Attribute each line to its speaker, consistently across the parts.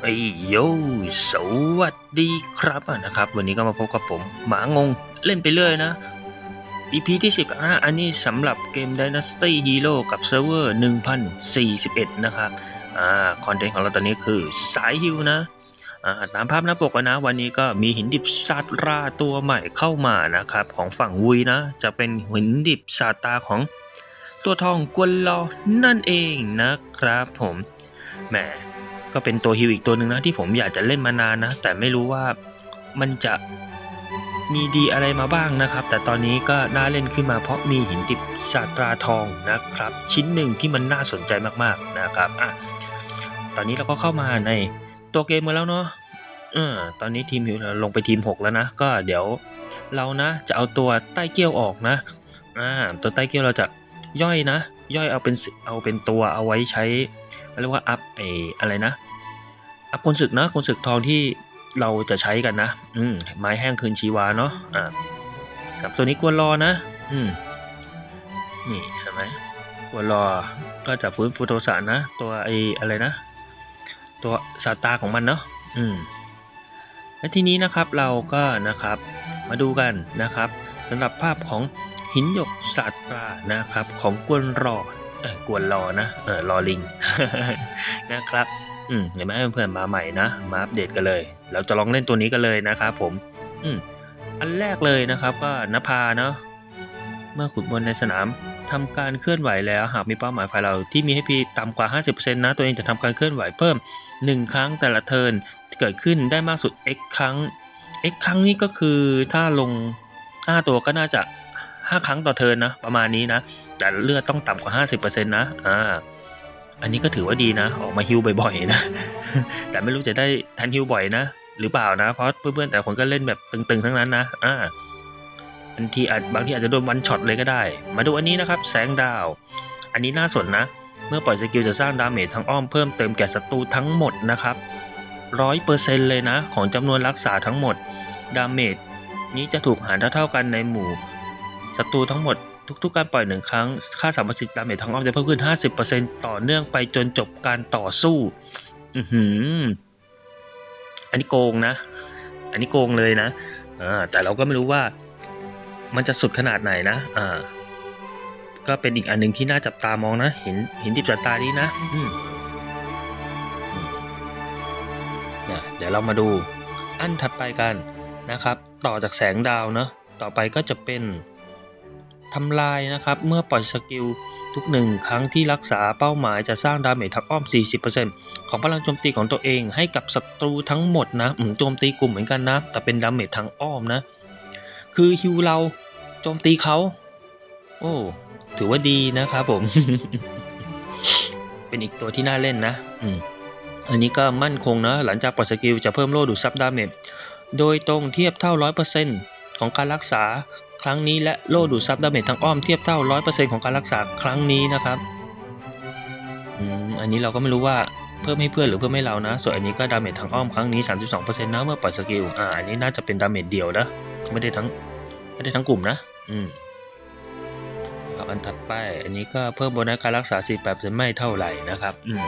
Speaker 1: เฮ้โยสวัสดีครับนะครับ วันนี้ก็มาพบกับผมหมางงเล่นไปเรื่อยนะ EP ที่10นะอันนี้สำหรับเกม Dynasty Hero กับเซิร์ฟเวอร์ 1041 นะครับอ่าคอนเทนต์ของเราตอนนี้คือสายฮิวนะอ่าตามภาพหน้าปกนะ วันนี้ก็มีหินดิบซาตราตัวใหม่เข้ามานะครับ ของฝั่งวุยนะ จะเป็นหินดิบซาตาของตัวทองกวนลอนั่นเองนะครับผมแหม ก็เป็นตัวฮิวอีกตัวหนึ่งนะที่ผมอยากจะเล่นมานานนะ แต่ไม่รู้ว่ามันจะมีดีอะไรมาบ้างนะครับ แต่ตอนนี้ก็น่าเล่นขึ้นมาเพราะมีหินดิบซาตราทองนะครับ ชิ้นหนึ่งที่มันน่าสนใจมากๆนะครับอะตอนนี้เราก็เข้ามาในตัวเกมมาแล้วเนาะเออตอนนี้ทีมฮิวลงไปทีม 6 แล้วนะ ก็เดี๋ยวเรานะจะเอาตัวใต้เกี้ยวออกนะอ่าตัวใต้เกี้ยวเราจะย่อยนะ ย่อยเอาเป็นเอาเป็นตัวเอาไว้ใช้ เรียกว่าอัพไออะไรนะ อัพคนศึกนะคนศึกทองที่เราจะใช้กันนะ อืมไม้แห้งคืนชีวาเนาะอ่ากับตัวนี้กวนรอนะ อืมนี่เห็นไหมกวนรอก็จะฟื้นฟูโทสารนะ ตัวไออะไรนะ ตัวสาตาของมันเนาะอืมและทีนี้นะครับเราก็นะครับมาดูกันนะครับสำหรับภาพของหินหยกสาตรานะครับของกวนรอเออ กวนรอนะเออรอลิงนะครับอืมเห็นไหมเพื่อนๆมาใหม่นะมาอัปเดตกันเลย เราจะลองเล่นตัวนี้กันเลยนะครับผม อืมอันแรกเลยนะครับก็นภาเนาะเมื่อขุดบนในสนามทำการเคลื่อนไหวแล้ว หากมีเป้าหมายฝ่ายเราที่มีให้พีต่ำกว่า 50%นะตัวเองจะทำการเคลื่อนไหวเพิ่ม 1 ครั้งแต่ละเทิร์นเกิดขึ้นได้มากสุด x ครั้ง x ครั้งนี้ก็คือถ้าลง 5 ตัวก็น่าจะ 5 ครั้งต่อเทินนะ ประมาณนี้นะ แต่เลือดต้องต่ำกว่า 50%นะอ่าอันนี้ก็ถือว่าดีนะ ออกมาฮิวบ่อยๆนะ แต่ไม่รู้จะได้ทันฮิวบ่อยนะ หรือเปล่านะ เพราะเพื่อนๆแต่คนก็เล่นแบบตึงๆทั้งนั้นนะอ่าบางทีอาจบางทีอาจจะโดนวันช็อตเลยก็ได้ มาดูอันนี้นะครับ แสงดาว อันนี้น่าสนนะ เมื่อปล่อยสกิลจะสร้างดาเมจทางอ้อมเพิ่มเติมแก่ศัตรูทั้งหมดนะครับร้อยเปอร์เซ็นต์เลยนะ ของจำนวนรักษาทั้งหมด ดาเมจนี้จะถูกหารเท่าๆกันในหมู่ ศัตรูทั้งหมดทุกๆการปล่อยหนึ่งครั้ง ค่าสามสิทธิ์ดาเมจทางอ้อมจะเพิ่มขึ้น 50%ต่อเนื่องไปจนจบการต่อสู้ อือหือ อันนี้โกงนะ อันนี้โกงเลยนะ อ่า แต่เราก็ไม่รู้ว่ามันจะสุดขนาดไหนนะ อ่า ก็เป็นอีกอันหนึ่งที่น่าจับตามองนะ เห็นเห็นดิบจับตาดีนะ อืมเนี่ยเดี๋ยวเรามาดูอันถัดไปกันนะครับ ต่อจากแสงดาวเนาะ ต่อไปก็จะเป็น ทำลายนะครับ เมื่อปล่อยสกิลทุกหนึ่งครั้งที่รักษาเป้าหมายจะสร้างดาเมจทับอ้อม 40%ของพลังโจมตีของตัวเองให้กับศัตรูทั้งหมดนะโจมตีกลุ่มเหมือนกันนะ แต่เป็นดาเมจทางอ้อมนะ คือฮิวเราโจมตีเขา โอ้ ถือว่าดีนะครับผม เป็นอีกตัวที่น่าเล่นนะอืมอันนี้ก็มั่นคงนะ หลังจากปล่อยสกิลจะเพิ่มโล่ดูดซับดาเมจโดยตรงเทียบเท่า 100%ของการรักษา ครั้งนี้และโล่ดูดซับดาเมจทางอ้อมเทียบเท่า 100%ของการรักษาครั้งนี้นะครับอันนี้เราก็ไม่รู้ว่าเพิ่มให้เพื่อนหรือเพิ่มให้เรานะ ส่วนอันนี้ก็ดาเมจทางอ้อมครั้งนี้ 32%นะเมื่อปล่อยสกิลอ่าอันนี้น่าจะเป็นดาเมจเดียวนะไม่ได้ทั้งไม่ได้ทั้งกลุ่มนะ อืมเอาอันถัดไปอันนี้ก็เพิ่มโบนัสการรักษา 48%ไม่เท่าไหร่นะครับอืม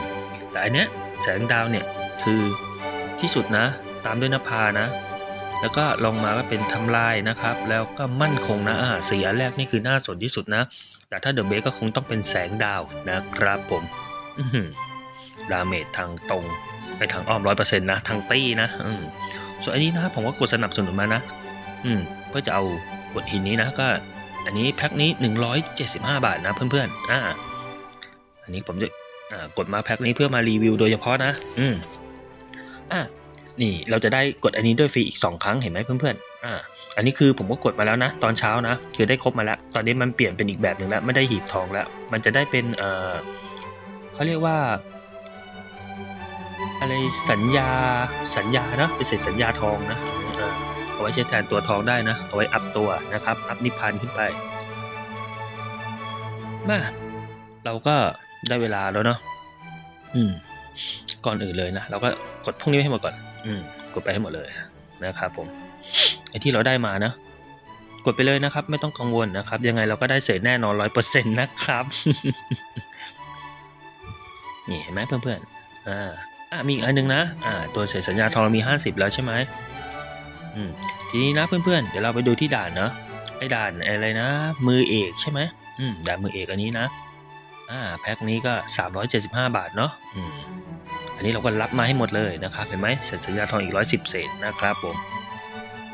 Speaker 1: แต่อันเนี้ยแสงดาวเนี่ยคือที่สุดนะ ตามด้วยนภานะ แล้วก็ลงมาก็เป็นทำลายนะครับ แล้วก็มั่นคงนะอ่าสีอันแรกนี่คือน่าสนที่สุดนะ แต่ถ้าเดอะเบสก็คงต้องเป็นแสงดาวนะครับผมดาเมจทางตรงไปทางอ้อมร้อยเปอร์เซ็นต์นะ ทางตี้นะอืมส่วนอันนี้นะผมก็กดสนับสนุนมานะ อืมเพื่อจะเอากดหินนี้นะก็ อันนี้แพ็คนี้ 175 บาทนะเพื่อนๆอ่าอันนี้ผมจะอ่ากดมาแพ็คนี้เพื่อมารีวิวโดยเฉพาะนะ อืมอะ นี่เราจะได้กดอันนี้ด้วยฟรีอีก 2 ครั้งเห็นไหมเพื่อนๆอ่าอันนี้คือผมก็กดมาแล้วนะ ตอนเช้านะ คือได้ครบมาแล้ว ตอนนี้มันเปลี่ยนเป็นอีกแบบหนึ่งแล้ว ไม่ได้หีบทองแล้ว มันจะได้เป็นเอ่อเขาเรียกว่า อะไรสัญญาสัญญานะเป็นเศษสัญญาทองนะเอาไว้ใช้แทนตัวทองได้นะ เอาไว้อัพตัวนะครับ อัพนิพพานขึ้นไปมาเราก็ได้เวลาแล้วเนาะอืมก่อนอื่นเลยนะ เราก็กดพวกนี้ให้หมดก่อน อืมกดไปให้หมดเลยนะครับผมไอที่เราได้มานะกดไปเลยนะครับ ไม่ต้องกังวลนะครับ ยังไงเราก็ได้เศษแน่นอนร้อยเปอร์เซ็นต์นะครับ นี่เห็นไหมเพื่อนๆอ่าอะมีอีกอันหนึงนะอ่าตัวเสร็จสัญญาทองเรามี 50 แล้วใช่ไหมอืมทีนี้นะเพื่อนๆเดี๋ยวเราไปดูที่ด่านเนาะไอ้ด่านอะไรนะ มือเอกใช่ไหมอืมด่านมือเอกอันนี้นะอ่าแพ็คนี้ก็ 375 บาทเนาะอืม อันนี้เราก็รับมาให้หมดเลยนะครับเห็นไหมเสร็จสัญญาทองอีก110เศษนะครับผม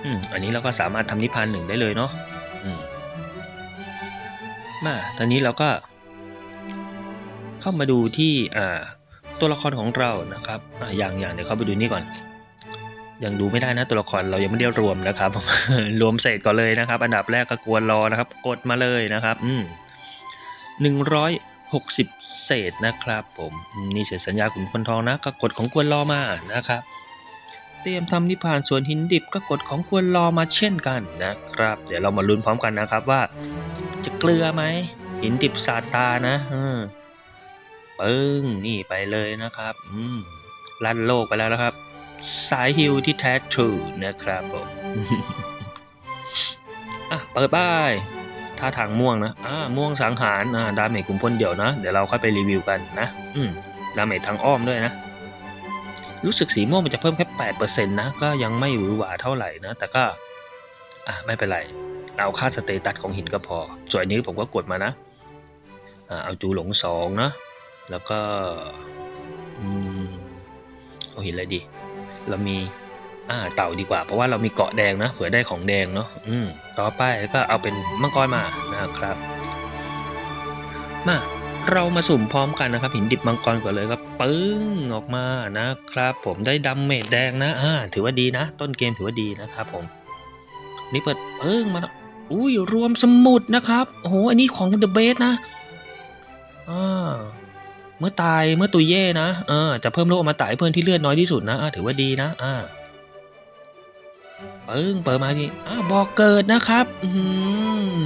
Speaker 1: อืมอันนี้เราก็สามารถทำนิพพานหนึ่งได้เลยเนาะอืมมาตอนนี้เราก็ เข้ามาดูที่อ่าตัวละครของเรานะครับอ่าอย่างอย่างเดี๋ยวเข้าไปดูนี่ก่อนยังดูไม่ได้นะตัวละครเรายังไม่ได้รวมนะครับ รวมเศษก่อนเลยนะครับ อันดับแรกก็กวนรอนะครับ กดมาเลยนะครับ อืมหนึ่งร้อย หกสิบเศษนะครับผมนี่เสร็จสัญญาขุนพลทองนะก็กดของกวนรอมานะครับ เตรียมทำนิพพานส่วนหินดิบก็กดของกวนรอมาเช่นกันนะครับ เดี๋ยวเรามาลุ้นพร้อมกันนะครับว่า จะเกลือไหมหินดิบสาตานะอืมปึ้งนี่ไปเลยนะครับอืมลั่นโลกไปแล้วนะครับ สายฮิวที่แท้ทรูนะครับผมอะเปิดป้าย ท่าทางม่วงนะอ่าม่วงสังหารอ่าดาเมจกลุ่มพลเดี่ยวนะ เดี๋ยวเราค่อยไปรีวิวกันนะ อืมดาเมจทางอ้อมด้วยนะ รู้สึกสีม่วงมันจะเพิ่มแค่แปดเปอร์เซ็นต์นะ ก็ยังไม่หวือหวาเท่าไหร่นะ แต่ก็อะไม่เป็นไรเอาค่าสเตตัสของหินก็พอ ส่วนอันนี้ผมก็กดมานะอ่าเอาจูหลงสองนะ แล้วก็อืมเอาหินอะไรดี เรามี อ่า เต่าดีกว่า เพราะว่าเรามีเกาะแดงนะ เผื่อได้ของแดงเนาะ อืม ต่อไปก็เอาเป็นมังกรมานะครับ มา เรามาสุ่มพร้อมกันนะครับ หินดิบมังกรก่อนเลยครับ ปึ้งออกมานะครับ ผมได้ดำเมจแดงนะ อ่า ถือว่าดีนะ ต้นเกมถือว่าดีนะครับผม นี่เปิดปึ้งมาแล้วอุ้ย รวมสมุดนะครับ โอ้โห อันนี้ของเดอะเบสนะ อ่า เมื่อตายเมื่อตุยเย่นะ เออ จะเพิ่มโลกอมาตายเพื่อนที่เลือดน้อยที่สุดนะ อ่า ถือว่าดีนะ อ่า ปึ้งเปิดมาทีอ่าบอกเกิดนะครับอืม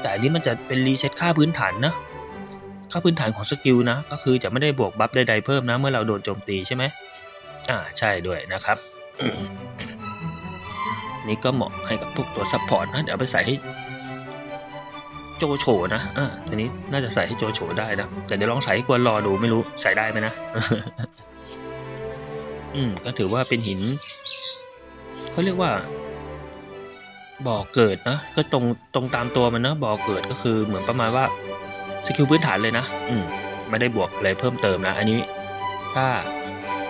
Speaker 1: แต่อันนี้มันจะเป็นรีเซ็ตค่าพื้นฐานนะค่าพื้นฐานของสกิลนะ ก็คือจะไม่ได้บวกบัฟใดๆเพิ่มนะ เมื่อเราโดนโจมตีใช่ไหมอ่าใช่ด้วยนะครับ นี่ก็เหมาะให้กับพวกตัวซัพพอร์ตนะ เดี๋ยวไปใส่ให้โจโฉนะอ่าตัวนี้น่าจะใส่ให้โจโฉได้นะ แต่เดี๋ยวลองใส่ให้กวนรอดูไม่รู้ใส่ได้ไหมนะ อืมก็ถือว่าเป็นหิน เขาเรียกว่า บ่อเกิดนะก็ตรงตรงตามตัวมันนะบ่อเกิดก็คือเหมือนประมาณว่าสกิลพื้นฐานเลยนะ อืมไม่ได้บวกอะไรเพิ่มเติมนะ อันนี้ถ้า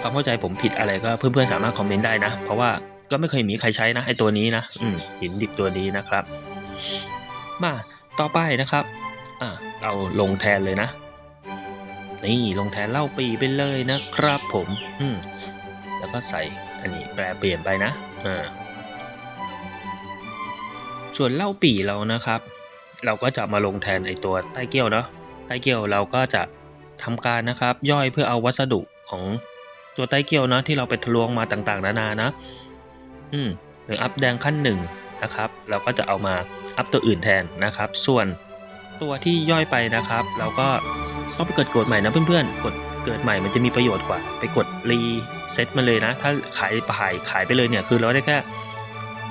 Speaker 1: ความเข้าใจผมผิดอะไรก็เพื่อนๆสามารถคอมเมนต์ได้นะ เพราะว่าก็ไม่เคยมีใครใช้นะไอตัวนี้นะอืมหินดิบตัวนี้นะครับ มาต่อไปนะครับอ่าเราลงแทนเลยนะ นี่ลงแทนเล่าปีไปเลยนะครับผม อืมแล้วก็ใส่ อันนี้แปลเปลี่ยนไปนะอ่าส่วนเล่าปี่เรานะครับ เราก็จะมาลงแทนไอตัวใต้เกี้ยวเนาะใต้เกี้ยวเราก็จะทำการนะครับ ย่อยเพื่อเอาวัสดุของตัวใต้เกี้ยวนะที่เราไปทะลวงมาต่างๆ นานานะ อืมหรืออัพแดงขั้นหนึ่งนะครับ เราก็จะเอามาอัพตัวอื่นแทนนะครับ ส่วนตัวที่ย่อยไปนะครับ เราก็ต้องไปกดกดใหม่นะเพื่อนๆกด เกิดใหม่มันจะมีประโยชน์กว่า ไปกดรีเซ็ตมาเลยนะ ถ้าขายขายขายไปเลยเนี่ยคือเราได้แค่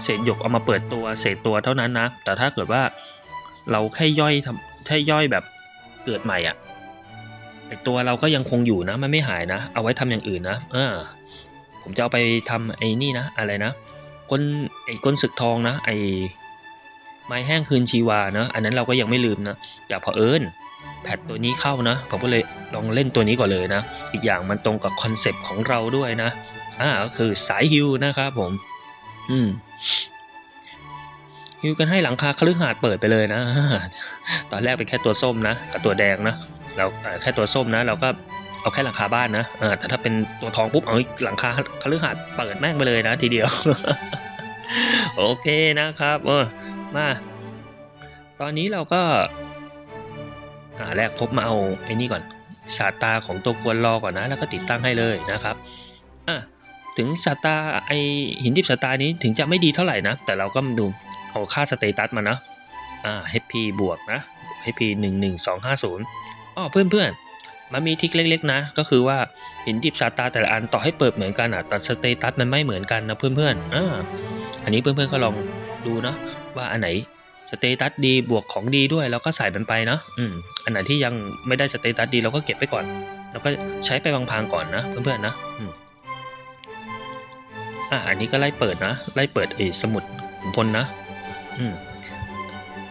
Speaker 1: เศษหยกเอามาเปิดตัวเศษตัวเท่านั้นนะ แต่ถ้าเกิดว่าเราแค่ย่อยทำแค่ย่อยแบบเกิดใหม่อะ่ะไอตัวเราก็ยังคงอยู่นะ มันไม่หายนะ เอาไว้ทำอย่างอื่นนะเออผมจะเอาไปทำไอ้นี่นะ อะไรนะก้นไอ้ก้นศึกทองนะ ไอ้ไม้แห้งคืนชีวานะ อันนั้นเราก็ยังไม่ลืมนะแต่พอเอิญ แพทตัวนี้เข้านะ ผมก็เลยลองเล่นตัวนี้ก่อนเลยนะ อีกอย่างมันตรงกับคอนเซปต์ของเราด้วยนะ อ่าก็คือสายฮิวนะครับผม อืมฮิวกันให้หลังคาคฤหาสน์เปิดไปเลยนะ ตอนแรกเป็นแค่ตัวส้มนะกับตัวแดงนะเราแค่ตัวส้มนะ เราก็เอาแค่หลังคาบ้านนะแต่ถ้าเป็นตัวทองปุ๊บเอาหลังคาคฤหาสน์เปิดแม่งไปเลยนะ ทีเดียว โอเคนะครับ เออมา ตอนนี้เราก็ อ่าแรกพบมาเอาไอ้นี่ก่อนสาตาของตัวกวนรอก่อนนะ แล้วก็ติดตั้งให้เลยนะครับอะถึงสาตาไอหินดิบสาตานี้ถึงจะไม่ดีเท่าไหร่นะ แต่เราก็มาดูเอาค่าสเตตัสมานะอ่า HP บวกนะ HP หนึ่งหนึ่งสองห้าศูนย์อ๋อเพื่อนเพื่อนๆมันมีทิกเล็กๆนะ ก็คือว่าหินดิบสาตาแต่ละอันต่อให้เปิดเหมือนกันอะแต่สเตตัสมันไม่เหมือนกันนะเพื่อนๆอ่าอันนี้เพื่อนๆก็ลองดูนะว่าอันไหน สเตตัสดีบวกของดีด้วยเราก็ใส่มันไปเนาะอืมอันไหนที่ยังไม่ได้สเตตัสดีเราก็เก็บไปก่อน แล้วก็ใช้ไปบางพางก่อนนะเพื่อนๆนะอืมอะอันนี้ก็ไล่เปิดนะ ไล่เปิดไอ้สมุดขุนพลนะ อืม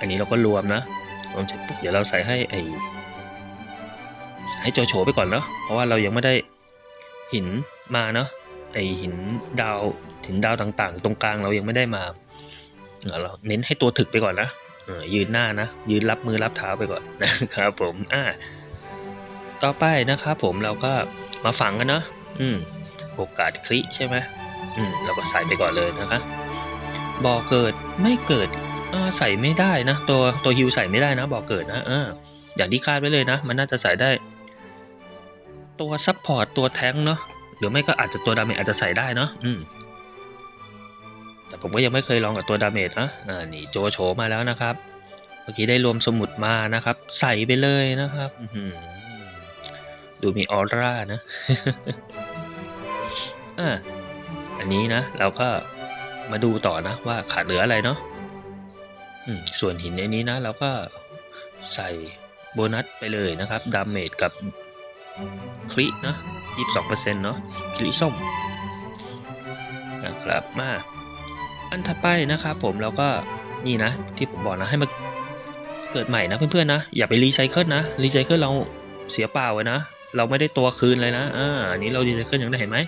Speaker 1: อันนี้เราก็รวมนะรวมเสร็จปุ๊บเดี๋ยวเราใส่ให้ไอ้ให้โจโฉไปก่อนเนาะเพราะว่าเรายังไม่ได้หินมาเนาะไอหินดาวหินดาวต่างๆ ตรงกลางเรายังไม่ได้มา เราเน้นให้ตัวถึกไปก่อนนะยืนหน้านะ ยืนรับมือรับเท้าไปก่อนนะครับผมอ่าต่อไปนะครับผมเราก็มาฝังกันเนาะอืมโอกาสคลิใช่ไหมอืมเราก็ใส่ไปก่อนเลยนะครับบ่อเกิดไม่เกิดใส่ไม่ได้นะ ตัวตัวฮิวใส่ไม่ได้นะบ่อเกิดนะเอออย่างที่คาดไว้เลยนะ มันน่าจะใส่ได้ ตัวซัพพอร์ตตัวแท้งเนาะหรือไม่ก็อาจจะตัวดาเมจอาจจะใส่ได้เนาะอืม แต่ผมก็ยังไม่เคยลองกับตัวดาเมจนะอ่านี่โจโฉมาแล้วนะครับ เมื่อกี้ได้รวมสมุดมานะครับ ใส่ไปเลยนะครับดูมีออร่านะอ่าอันนี้นะ เราก็มาดูต่อนะว่าขาดเหลืออะไรเนาะส่วนหินในนี้นะ เราก็ใส่โบนัสไปเลยนะครับดาเมจกับคลินะ22%เนาะคลิส้มนะครับมา อันถัดไปนะครับผมเราก็นี่นะ ที่ผมบอกนะให้มาเกิดใหม่นะเพื่อนๆนะ อย่าไปรีไซเคิลนะรีไซเคิลเราเสียเปล่าเลยนะ เราไม่ได้ตัวคืนเลยนะอ่าอันนี้เรารีไซเคิลยังได้เห็นไหม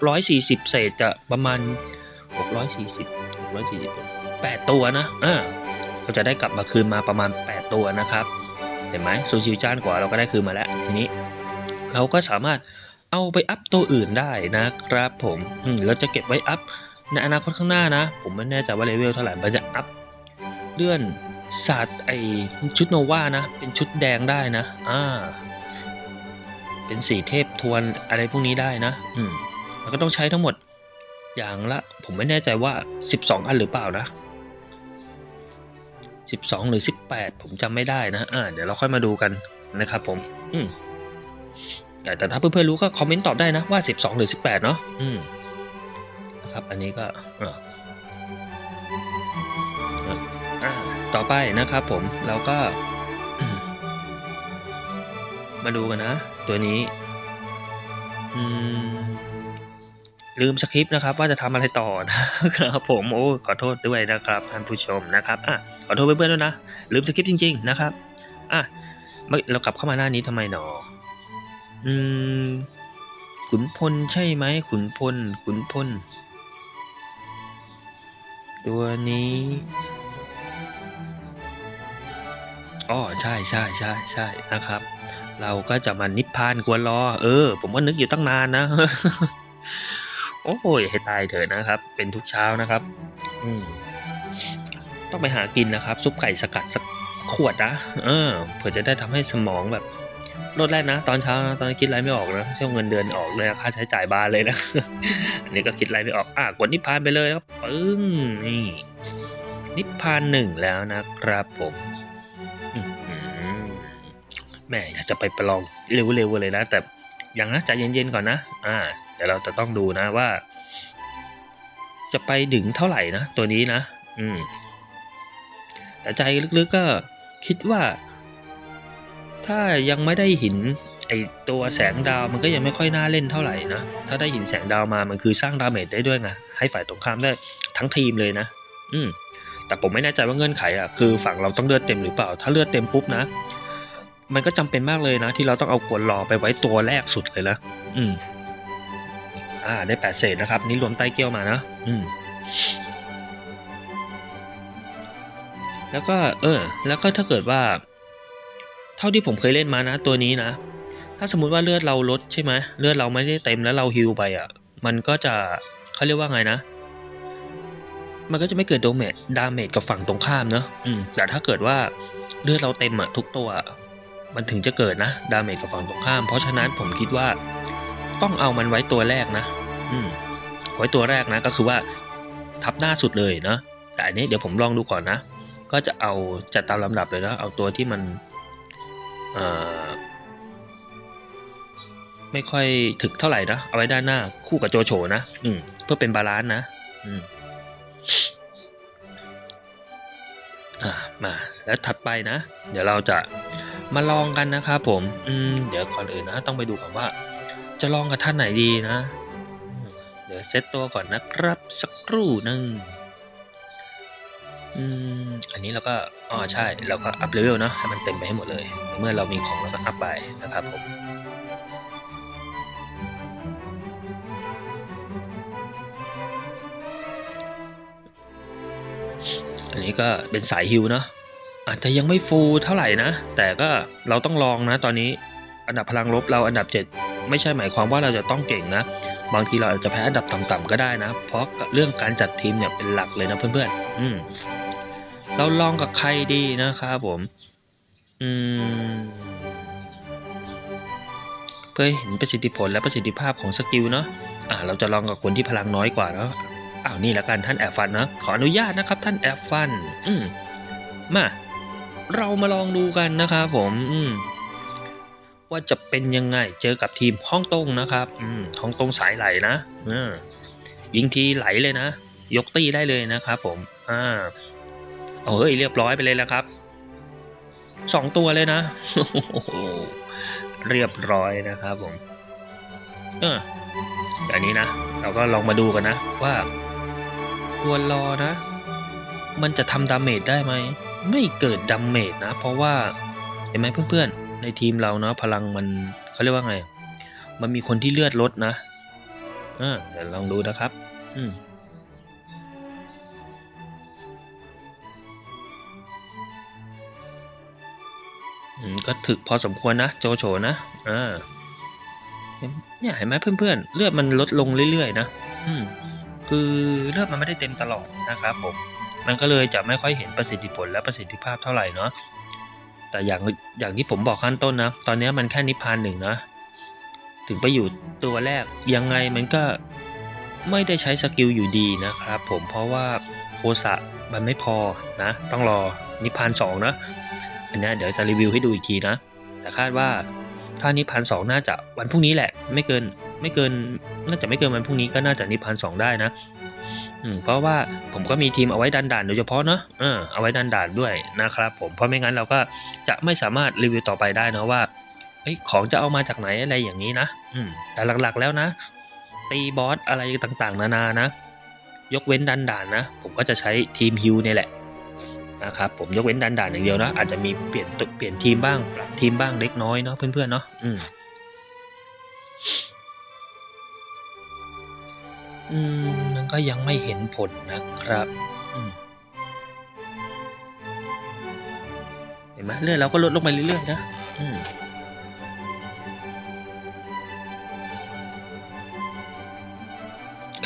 Speaker 1: 640เศษจะประมาณ640 640 8ตัวนะอ่าเราจะได้กลับมาคืนมาประมาณ 8 ตัวนะครับ เห็นไหมซูชิวจานกว่าเราก็ได้คืนมาแล้วทีนี้ เราก็สามารถเอาไปอัพตัวอื่นได้นะครับผมอืมเราจะเก็บไว้อัพ ในอนาคตข้างหน้านะ ผมไม่แน่ใจว่าเลเวลเท่าไหร่มันจะอัพเลื่อนศาสตร์ไอชุดโนวานะ เป็นชุดแดงได้นะ อ่า เป็นสีเทพทวนอะไรพวกนี้ได้นะ อืมแล้วก็ต้องใช้ทั้งหมดอย่างละ ผมไม่แน่ใจว่า 12 อันหรือเปล่านะ 12 หรือ 18 ผมจำไม่ได้นะ อ่า เดี๋ยวเราค่อยมาดูกันนะครับผม อืมแต่ถ้าเพื่อนๆรู้ก็คอมเมนต์ตอบได้นะว่า 12 หรือ 18 เนาะอืมนะ ครับ อันนี้ก็ต่อไปนะครับผมเราก็ มาดูกันนะ ตัวนี้ลืมสคริปต์นะครับว่าจะทำอะไรต่อนะครับผมโอ้ขอโทษด้วยนะครับท่านผู้ชมนะครับอะขอโทษเพื่อนๆด้วยนะลืมสคริปต์จริง ๆ นะครับอะเรากลับเข้ามาหน้านี้ทำไมหนอ อืมขุนพลใช่ไหมขุนพลขุนพล ตัวนี้อ๋อใช่ใช่ใช่ใช่นะครับ เราก็จะมานิพพานกวนรอ เออ ผมก็นึกอยู่ตั้งนานนะ โอ้ยให้ตายเถอะนะครับ เป็นทุกเช้านะครับ อืมต้องไปหากินนะครับ ซุปไก่สกัดสักขวดนะเออเผื่อจะได้ทำให้สมองแบบ ลดแรกนะ ตอนเช้านะตอนนนคิดอะไรไม่ออกนะช่วงเงินเดือนออกเลยค่าใช้จ่ายบานเลยนะ อันนี้ก็คิดอะไรไม่ออกอะกดนิพพานไปเลยครับปึ้งนี่นิพพานหนึ่งแล้วนะครับผมแม่อยากจะไปประลองเร็วๆเลยนะ แต่อย่างนะใจเย็นๆก่อนนะ อ่า เดี๋ยวเราจะต้องดูนะว่า จะไปถึงเท่าไหร่นะตัวนี้นะ อืม แต่ใจลึกๆก็คิดว่า ถ้ายังไม่ได้หินไอตัวแสงดาวมันก็ยังไม่ค่อยน่าเล่นเท่าไหร่นะ ถ้าได้หินแสงดาวมามันคือสร้างดาเมจได้ด้วยไงให้ฝ่ายตรงข้ามได้ทั้งทีมเลยนะ อืมแต่ผมไม่แน่ใจว่าเงื่อนไขอะคือฝั่งเราต้องเลือดเต็มหรือเปล่า ถ้าเลือดเต็มปุ๊บนะ มันก็จำเป็นมากเลยนะ ที่เราต้องเอากวนรอไปไว้ตัวแรกสุดเลยนะอืม อ่า ได้แปดเศษนะครับ นี่รวมไต้เกี้ยวมานะอืมแล้วก็เออ แล้วก็ถ้าเกิดว่า ท่าที่ผมเคยเล่นมานะตัวนี้นะ ถ้าสมมุติว่าเลือดเราลดใช่ไหมเลือดเราไม่ได้เต็มแล้วเราฮิวไปอะ มันก็จะเขาเรียกว่าไงนะ มันก็จะไม่เกิดโดเมจดาเมจกับฝั่งตรงข้ามเนอะอืมแต่ถ้าเกิดว่าเลือดเราเต็มอะทุกตัว มันถึงจะเกิดนะดาเมจกับฝั่งตรงข้าม เพราะฉะนั้นผมคิดว่าต้องเอามันไว้ตัวแรกนะ อืมไว้ตัวแรกนะก็คือว่าทับหน้าสุดเลยนะแต่อันนี้เดี๋ยวผมลองดูก่อนนะ ก็จะเอาจัดตามลำดับเลยนะ เอาตัวที่มัน ไม่ค่อยถึกเท่าไหร่นะ เอาไว้ด้านหน้า คู่กับโจโฉนะ อืม เพื่อเป็นบาลานซ์นะ อืม อ่า มา แล้วถัดไปนะ เดี๋ยวเราจะมาลองกันนะครับผม อืม เดี๋ยวก่อนอื่นนะ ต้องไปดูก่อนว่า จะลองกับท่านไหนดีนะ เดี๋ยวเซตตัวก่อนนะครับ สักครู่หนึ่ง อืม อันนี้เราก็ อ๋อ ใช่ เราก็อัพเลเวลเนาะ ให้มันเต็มไปให้หมดเลย เมื่อเรามีของเราก็อัพไปนะครับผม อันนี้ก็เป็นสายฮิวเนาะ อาจจะยังไม่ฟูลเท่าไหร่นะ แต่ก็เราต้องลองนะตอนนี้ อันดับพลังลบเราอันดับ 7 ไม่ใช่หมายความว่าเราจะต้องเก่งนะ บางทีเราอาจจะแพ้อันดับต่ำๆก็ได้นะ เพราะเรื่องการจัดทีมเนี่ยเป็นหลักเลยนะเพื่อนๆ อืม เราลองกับใครดีนะครับผม อืม เพื่อเห็นประสิทธิผลและประสิทธิภาพของสกิลเนาะ อ่า เราจะลองกับคนที่พลังน้อยกว่าเนาะ อ้าวนี่ละกันท่านแอบฟันนะ ขออนุญาตนะครับท่านแอบฟัน อืม มา เรามาลองดูกันนะครับผม อืมว่าจะเป็นยังไง เจอกับทีมฮ่องตงนะครับ อืมฮ่องตงสายไหลนะอ่ายิงทีไหลเลยนะ ยกตีได้เลยนะครับผม อ่า เฮ้ยเรียบร้อยไปเลยแล้วครับสองตัวเลยนะ เรียบร้อยนะครับผม เอออันนี้นะ เราก็ลองมาดูกันนะ ว่าควรรอนะ มันจะทำดาเมจได้ไหม ไม่เกิดดาเมจนะ เพราะว่าเห็นไหมเพื่อนๆ ในทีมเราเนาะพลังมันเขาเรียกว่าไง มันมีคนที่เลือดลดนะอ่าเดี๋ยวลองดูนะครับ อืม ก็ถึกพอสมควรนะ โจโฉนะอ่าเนี่ยเห็นไหมเพื่อนๆ เลือดมันลดลงเรื่อยๆนะอืมคือเลือดมันไม่ได้เต็มตลอดนะครับผมมันก็เลยจะไม่ค่อยเห็นประสิทธิผลและประสิทธิภาพเท่าไหร่เนาะแต่อย่างอย่างที่ผมบอกขั้นต้นนะ ตอนนี้มันแค่นิพพานหนึ่งนะ ถึงไปอยู่ตัวแรกยังไงมันก็ไม่ได้ใช้สกิลอยู่ดีนะครับผมเพราะว่าโทสะมันไม่พอนะ ต้องรอนิพพานสองนะ อันเนี้เดี๋ยวจะรีวิวให้ดูอีกทีนะ แต่คาดว่าถ้านิพพานสองน่าจะวันพรุ่งนี้แหละ ไม่เกินไม่เกินน่าจะไม่เกินวันพรุ่งนี้ก็น่าจะนิพพานสองได้นะอืมเพราะว่าผมก็มีทีมเอาไว้ดันด่านโดยเฉพาะเนาะเออเอาไว้ดันด่านด้วยนะครับ ผมเพราะไม่งั้นเราก็จะไม่สามารถรีวิวต่อไปได้นะว่าเอ้ยของจะเอามาจากไหนอะไรอย่างนี้นะอืมแต่หลักๆแล้วนะ ตีบอสอะไรต่างๆ นานานะ ยกเว้นดันด่านนะ ผมก็จะใช้ทีมฮิวเนี่ยแหละ นะครับผมยกเว้นดันด่านอย่างเดียวนะอาจจะมีเปลี่ยนตัวเปลี่ยนทีมบ้างปรับทีมบ้างเล็กน้อยเนาะเพื่อนๆเนาะอืมอืมมันก็ยังไม่เห็นผลนะครับอืมเห็นไหมเลือดเราก็ลดลงไปเรื่อยๆนะอืม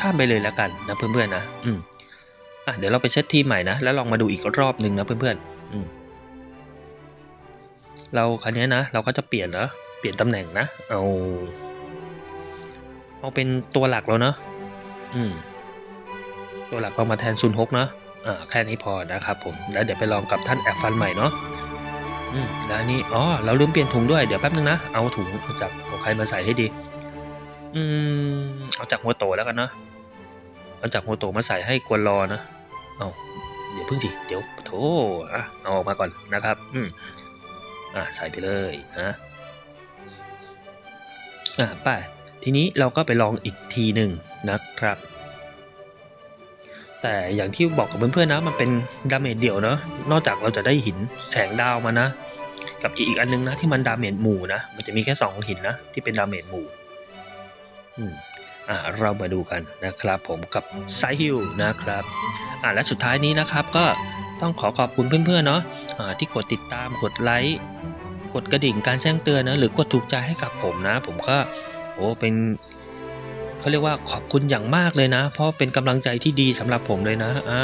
Speaker 1: ข้ามไปเลยแล้วกันนะเพื่อนๆนะ อืม อะเดี๋ยวเราไปเซตทีมใหม่นะ แล้วลองมาดูอีกรอบหนึ่งนะเพื่อนๆอืมเราครั้นี้นะ เราก็จะเปลี่ยนนะเปลี่ยนตำแหน่งนะ เอา เอาเป็นตัวหลักแล้วเนาะอืม ตัวหลักเรามาแทนซุนฮกเนาะอ่าแค่นี้พอนะครับผม แล้วเดี๋ยวไปลองกับท่านแอบฟันใหม่เนาะอืมแล้วนนี้อ๋อเราลืมเปลี่ยนถุงด้วยเดี๋ยวแป๊บนึงนะเอาถุงจากของใครมาใส่ให้ดี อืมเอาจากหัวโตแล้วกันเนาะเอาจากหัวโตมาใส่ให้กวนรอนะ เอาเดี๋ยวพิ่งสิเดี๋ยวโถอะเอาออกมาก่อนนะครับ อืมอ่าใส่ไปเลยนะอ่าไป้าทีนี้เราก็ไปลองอีกทีหนึ่งนะครับ แต่อย่างที่บอกกับเพื่อนๆนะมันเป็นดาเมจเดี่ยวเนาะนอกจากเราจะได้หินแสงดาวมานะ กับอีกอันนึงนะที่มันดาเมจหมู่นะมันจะมีแค่สองหินนะที่เป็นดาเมจหมู่อืม เรามาดูกันนะครับผมกับไซฮิลนะครับและสุดท้ายนี้นะครับก็ต้องขอขอบคุณเพื่อนๆเนาะอ่าที่กดติดตามกดไลค์กดกระดิ่งการแจ้งเตือนนะหรือกดถูกใจให้กับผมนะ ผมก็โอ้เป็นเขาเรียกว่าขอบคุณอย่างมากเลยนะ เพราะเป็นกำลังใจที่ดีสำหรับผมเลยนะอ่า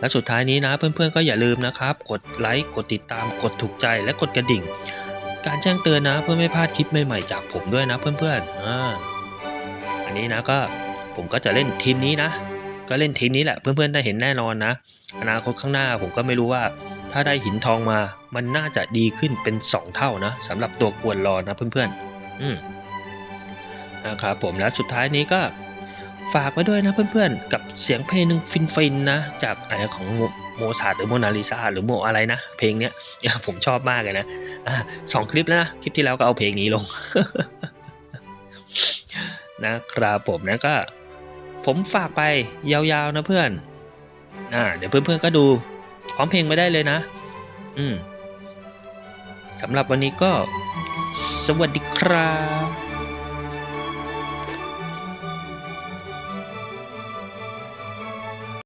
Speaker 1: และสุดท้ายนี้นะ เพื่อนๆก็อย่าลืมนะครับ กดไลค์กดติดตามกดถูกใจและกดกระดิ่ง การแจ้งเตือนนะ เพื่อไม่พลาดคลิปใหม่ๆจากผมด้วยนะเพื่อนๆอ่า อันนี้นะก็ผมก็จะเล่นทีมนี้นะ ก็เล่นทีมนี้แหละเพื่อนๆได้เห็นแน่นอนนะ อนาคตข้างหน้าผมก็ไม่รู้ว่า ถ้าได้หินทองมามันน่าจะดีขึ้นเป็น 2 เท่านะสำหรับตัวกวนรอนะเพื่อนๆ อืมนะครับผมและสุดท้ายนี้ก็ฝากไว้ด้วยนะเพื่อนๆ กับเสียงเพลงหนึ่งฟินๆนะ จากไอของโมซาหรือโมนาลิซาหรือโมอะไรนะ เพลงเนี้ยผมชอบมากเลยนะอะสองคลิปแล้วนะ คลิปที่แล้วก็เอาเพลงนี้ลง นะครับผมนะก็ ผมฝากไปยาวๆนะเพื่อนอ่าเดี๋ยวเพื่อนๆก็ดูพร้อมเพลงไปได้เลยนะ อืมสำหรับวันนี้ก็ สวัสดีครับ